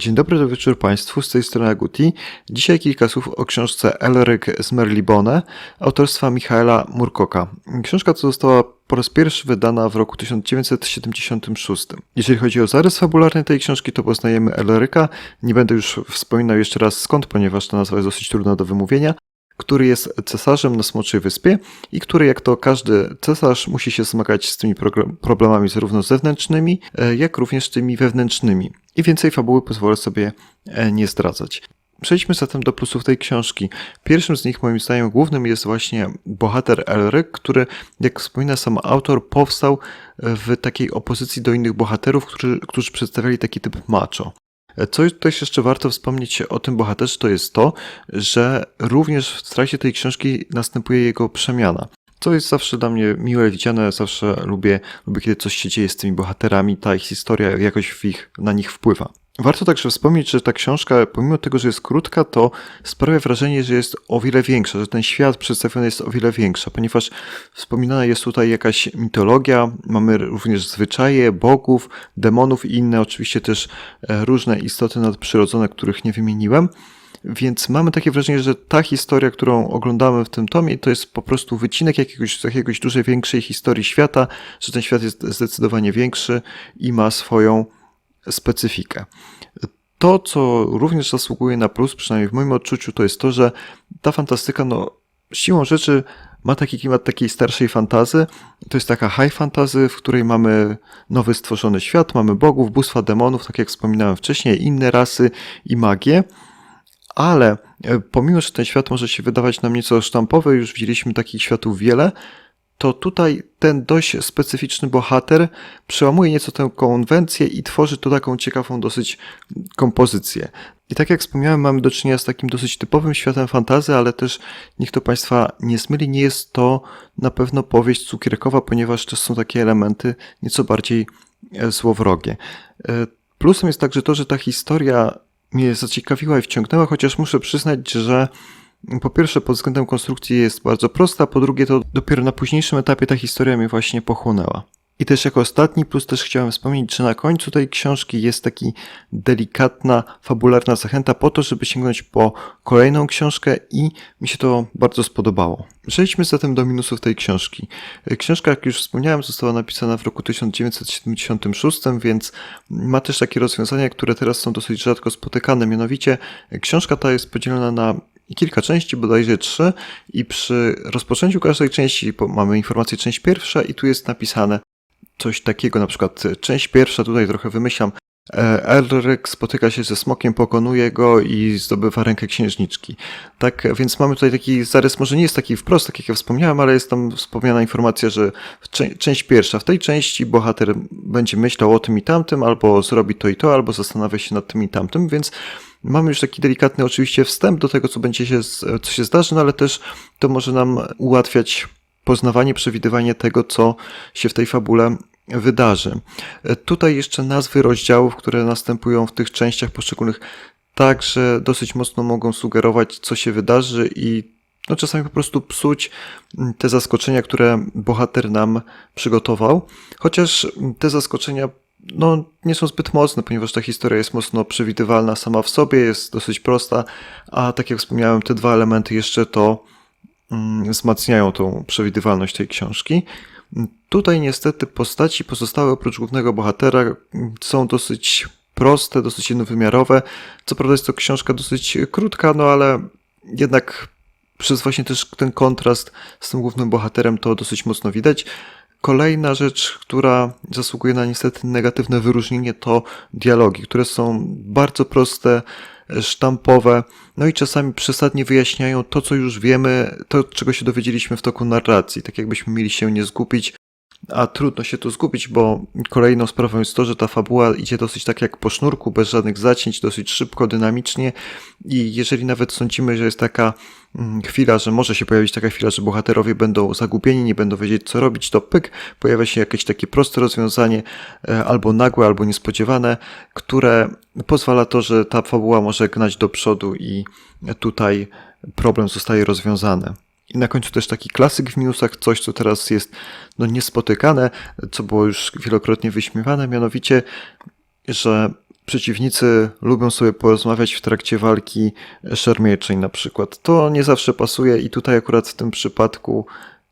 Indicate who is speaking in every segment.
Speaker 1: Dzień dobry, dobry wieczór Państwu, z tej strony Aguti. Dzisiaj kilka słów o książce Elryk z Merlibone autorstwa Michaela Murkoka. Książka ta została po raz pierwszy wydana w roku 1976. Jeżeli chodzi o zarys fabularny tej książki, to poznajemy Elryka. Nie będę już wspominał jeszcze raz skąd, ponieważ ta nazwa jest dosyć trudna do wymówienia który jest cesarzem na Smoczej Wyspie i który, jak to każdy cesarz, musi się zmagać z tymi problemami zarówno zewnętrznymi, e, jak również tymi wewnętrznymi. I więcej fabuły pozwolę sobie e, nie zdradzać. Przejdźmy zatem do plusów tej książki. Pierwszym z nich, moim zdaniem, głównym jest właśnie bohater Elryk, który, jak wspomina sam autor, powstał w takiej opozycji do innych bohaterów, którzy, którzy przedstawiali taki typ macho. Co jeszcze warto wspomnieć o tym bohaterze, to jest to, że również w trakcie tej książki następuje jego przemiana. Co jest zawsze dla mnie miłe widziane, zawsze lubię, lubię kiedy coś się dzieje z tymi bohaterami, ta ich historia jakoś w ich, na nich wpływa. Warto także wspomnieć, że ta książka, pomimo tego, że jest krótka, to sprawia wrażenie, że jest o wiele większa, że ten świat przedstawiony jest o wiele większy, ponieważ wspominana jest tutaj jakaś mitologia, mamy również zwyczaje bogów, demonów i inne oczywiście też e, różne istoty nadprzyrodzone, których nie wymieniłem. Więc mamy takie wrażenie, że ta historia, którą oglądamy w tym tomie, to jest po prostu wycinek jakiegoś, jakiegoś dużej, większej historii świata, że ten świat jest zdecydowanie większy i ma swoją specyfikę. To, co również zasługuje na plus, przynajmniej w moim odczuciu, to jest to, że ta fantastyka, no, siłą rzeczy ma taki klimat takiej starszej fantazy. To jest taka high fantazy, w której mamy nowy stworzony świat, mamy bogów, bóstwa demonów, tak jak wspominałem wcześniej, inne rasy i magię. Ale e, pomimo, że ten świat może się wydawać nam nieco sztampowy, już widzieliśmy takich światów wiele, to tutaj ten dość specyficzny bohater przełamuje nieco tę konwencję i tworzy tu taką ciekawą dosyć kompozycję. I tak jak wspomniałem, mamy do czynienia z takim dosyć typowym światem fantazy, ale też niech to Państwa nie zmyli, nie jest to na pewno powieść cukierkowa, ponieważ też są takie elementy nieco bardziej e, złowrogie. E, plusem jest także to, że ta historia mnie zaciekawiła i wciągnęła, chociaż muszę przyznać, że po pierwsze, pod względem konstrukcji jest bardzo prosta, po drugie, to dopiero na późniejszym etapie ta historia mnie właśnie pochłonęła. I też jako ostatni plus też chciałem wspomnieć, że na końcu tej książki jest taki delikatna, fabularna zachęta po to, żeby sięgnąć po kolejną książkę i mi się to bardzo spodobało. Przejdźmy zatem do minusów tej książki. Książka, jak już wspomniałem, została napisana w roku 1976, więc ma też takie rozwiązania, które teraz są dosyć rzadko spotykane. Mianowicie książka ta jest podzielona na kilka części, bodajże trzy, i przy rozpoczęciu każdej części mamy informację część pierwsza, i tu jest napisane coś takiego, na przykład część pierwsza, tutaj trochę wymyślam, e, Elryk spotyka się ze smokiem, pokonuje go i zdobywa rękę księżniczki. Tak więc mamy tutaj taki zarys, może nie jest taki wprost, tak jak ja wspomniałem, ale jest tam wspomniana informacja, że część pierwsza, w tej części bohater będzie myślał o tym i tamtym, albo zrobi to i to, albo zastanawia się nad tym i tamtym, więc Mamy już taki delikatny oczywiście wstęp do tego, co będzie się, co się zdarzy, no ale też to może nam ułatwiać poznawanie, przewidywanie tego, co się w tej fabule wydarzy. Tutaj jeszcze nazwy rozdziałów, które następują w tych częściach poszczególnych, także dosyć mocno mogą sugerować, co się wydarzy i no czasami po prostu psuć te zaskoczenia, które bohater nam przygotował. Chociaż te zaskoczenia no, nie są zbyt mocne, ponieważ ta historia jest mocno przewidywalna sama w sobie, jest dosyć prosta, a tak jak wspomniałem, te dwa elementy jeszcze to mm, wzmacniają tą przewidywalność tej książki. Tutaj niestety postaci pozostałe oprócz głównego bohatera mm, są dosyć proste, dosyć jednowymiarowe. Co prawda jest to książka dosyć krótka, no ale jednak przez właśnie też ten kontrast z tym głównym bohaterem to dosyć mocno widać. Kolejna rzecz, która zasługuje na niestety negatywne wyróżnienie, to dialogi, które są bardzo proste, sztampowe, no i czasami przesadnie wyjaśniają to, co już wiemy, to, czego się dowiedzieliśmy w toku narracji, tak jakbyśmy mieli się nie zgubić a trudno się tu zgubić, bo kolejną sprawą jest to, że ta fabuła idzie dosyć tak jak po sznurku, bez żadnych zacięć, dosyć szybko, dynamicznie i jeżeli nawet sądzimy, że jest taka mm, chwila, że może się pojawić taka chwila, że bohaterowie będą zagubieni, nie będą wiedzieć co robić, to pyk, pojawia się jakieś takie proste rozwiązanie, e, albo nagłe, albo niespodziewane, które pozwala to, że ta fabuła może gnać do przodu i tutaj problem zostaje rozwiązany. I na końcu też taki klasyk w minusach, coś co teraz jest no, niespotykane, co było już wielokrotnie wyśmiewane, mianowicie, że przeciwnicy lubią sobie porozmawiać w trakcie walki szermierczej na przykład. To nie zawsze pasuje i tutaj akurat w tym przypadku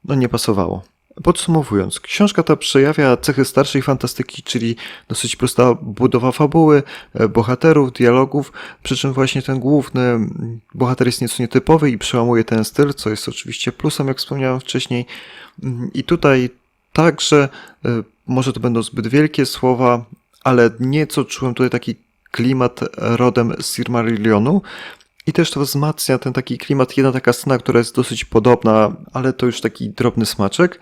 Speaker 1: no nie pasowało. Podsumowując, książka ta przejawia cechy starszej fantastyki, czyli dosyć prosta budowa fabuły, e, bohaterów, dialogów, przy czym właśnie ten główny bohater jest nieco nietypowy i przełamuje ten styl, co jest oczywiście plusem, jak wspomniałem wcześniej. Mm, I tutaj także, e, może to będą zbyt wielkie słowa, ale nieco czułem tutaj taki klimat rodem z Silmarillionu. I też to wzmacnia ten taki klimat. Jedna taka scena, która jest dosyć podobna, ale to już taki drobny smaczek.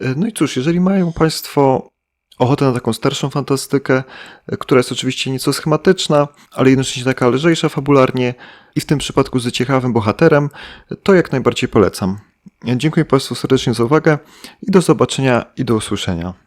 Speaker 1: E, No i cóż, jeżeli mają Państwo ochotę na taką starszą fantastykę, e, która jest oczywiście nieco schematyczna, ale jednocześnie taka lżejsza fabularnie i w tym przypadku z ciekawym bohaterem, to jak najbardziej polecam. Dziękuję Państwu serdecznie za uwagę i do zobaczenia i do usłyszenia.